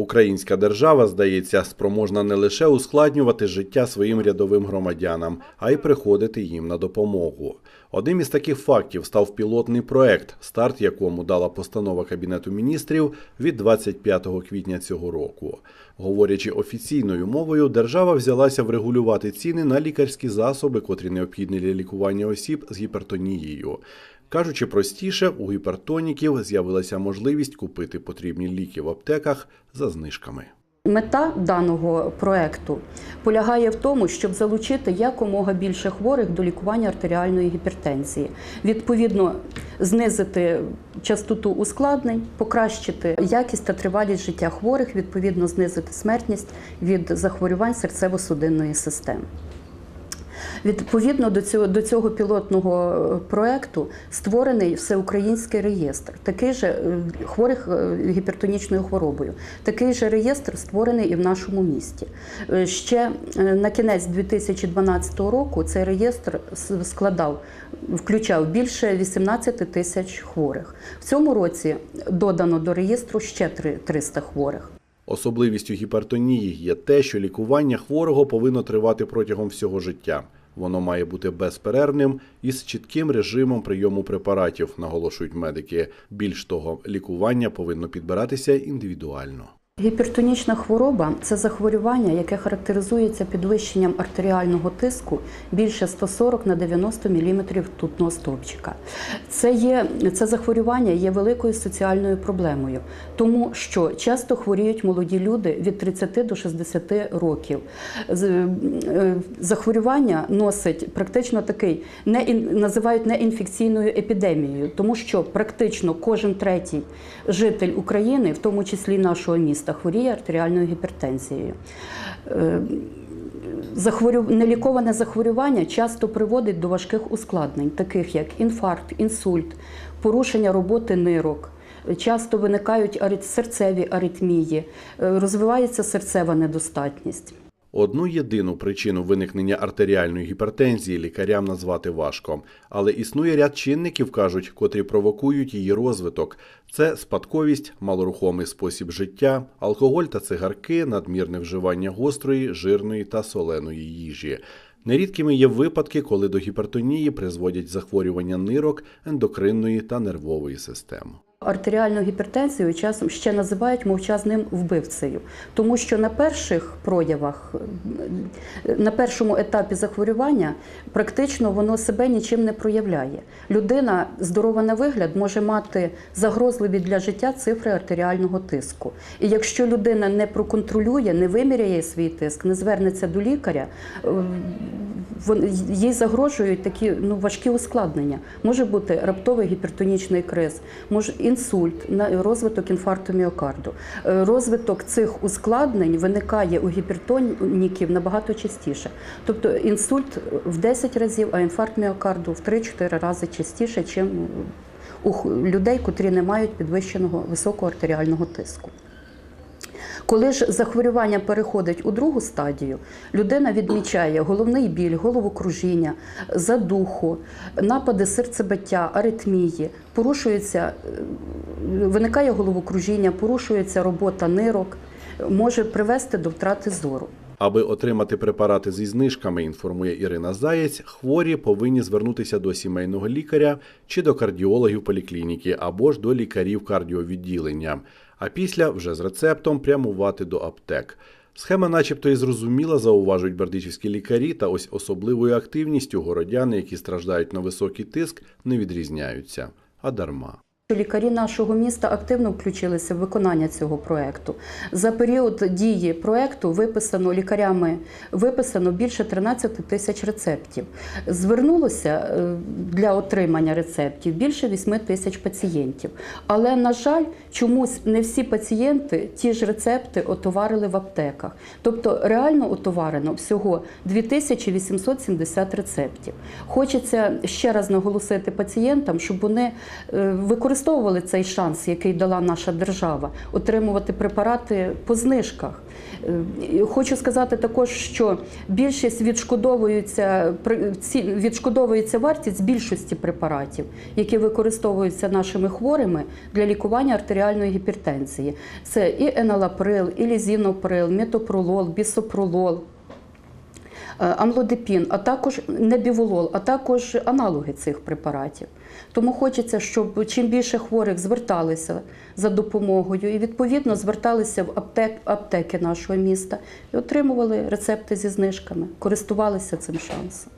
Українська держава, здається, спроможна не лише ускладнювати життя своїм рядовим громадянам, а й приходити їм на допомогу. Одним із таких фактів став пілотний проект, старт якому дала постанова Кабінету міністрів від 25 квітня цього року. Говорячи офіційною мовою, держава взялася врегулювати ціни на лікарські засоби, котрі необхідні для лікування осіб з гіпертонією. Кажучи простіше, у гіпертоніків з'явилася можливість купити потрібні ліки в аптеках за знижками. Мета даного проекту полягає в тому, щоб залучити якомога більше хворих до лікування артеріальної гіпертензії, відповідно знизити частоту ускладнень, покращити якість та тривалість життя хворих, відповідно знизити смертність від захворювань серцево-судинної системи. Відповідно до цього до цього пілотного е, проекту створений всеукраїнський реєстр, такий же е, хворих е, гіпертонічною хворобою. Такий же реєстр створений і в нашому місті. Ще на кінець 2012 року цей реєстр складав, включав більше 18 тисяч хворих. В цьому році додано до реєстру ще три- 300 хворих. Особливістю гіпертонії є те, що лікування хворого повинно тривати протягом всього життя. Воно має бути безперервним і з чітким режимом прийому препаратів, наголошують медики. Більш того, лікування повинно підбиратися індивідуально. Гіпертонічна хвороба це захворювання, яке характеризується підвищенням артеріального тиску більше 140 на 90 мм ртутного стовпчика. Це, є, це захворювання є великою соціальною проблемою, тому що часто хворіють молоді люди від 30 до 60 років. Е, Захворювання носить практично такий, не називають неінфекційною епідемією, тому що практично кожен третій житель України, в тому числі нашого міста, хворіє артеріальною гіпертензією. Е, Захворю... Неліковане захворювання часто приводить до важких ускладнень, таких як інфаркт, інсульт, порушення роботи нирок. Часто виникають серцеві аритмії, е, розвивається серцева недостатність. Одну єдину причину виникнення артеріальної гіпертензії лікарям назвати важко, але існує ряд чинників, кажуть, котрі провокують її розвиток. Це спадковість, малорухомий спосіб життя, алкоголь та цигарки, надмірне вживання гострої, жирної та соленої їжі. Нерідкими є випадки, коли до гіпертонії призводять захворювання нирок, ендокринної та нервової систем. Артеріальну гіпертензію часом ще називають мовчазним вбивцею, тому що на перших проявах, на першому етапі захворювання, практично воно себе нічим не проявляє. Людина здорова на вигляд може мати загрозливі для життя цифри артеріального тиску. І якщо людина не проконтролює, не виміряє свій тиск, не звернеться до лікаря, їй загрожують такі ну, важкі ускладнення. Може бути раптовий гіпертонічний криз, може інсульт, розвиток інфаркту міокарду. Е, Розвиток цих ускладнень виникає у гіпертоніків набагато частіше. Тобто інсульт в 10 разів, а інфаркт міокарду в 3-4 рази частіше, ніж у людей, котрі не мають підвищеного високого артеріального тиску. Коли ж захворювання переходить у другу стадію, людина відмічає головний біль, головокружіння, задуху, напади серцебиття, аритмії, порушується, е, виникає головокружіння, порушується робота нирок, може привести до втрати зору. Аби отримати препарати зі знижками, інформує Ірина Заєць, хворі повинні звернутися до сімейного лікаря чи до кардіологів поліклініки або ж до лікарів кардіовідділення, а після вже з рецептом прямувати до аптек. Схема, начебто, і зрозуміла, зауважують бердичівські лікарі, та ось особливою активністю городяни, які страждають на високий тиск, не відрізняються, а дарма. Лікарі нашого міста активно включилися в виконання цього проекту. За період дії проекту виписано лікарями виписано більше 13 тисяч рецептів. Звернулося е, для отримання рецептів більше 8 тисяч пацієнтів. Але на жаль, чомусь не всі пацієнти ті ж рецепти отоварили в аптеках. Тобто реально отоварено всього 2870 рецептів. Хочеться ще раз наголосити пацієнтам, щоб вони е, використовували використовували цей шанс, який дала наша держава, отримувати препарати по знижках. Е, Хочу сказати також, що більшість відшкодовується відшкодовується вартість більшості препаратів, які використовуються нашими хворими для лікування артеріальної гіпертензії. Це і еналаприл, і лізіноприл, метопролол, бісопролол. Е, Амлодипін, а також небіволол, а також аналоги цих препаратів. Тому хочеться, щоб чим більше хворих зверталися за допомогою і відповідно зверталися в аптек, аптеки нашого міста і отримували рецепти зі знижками, користувалися цим шансом.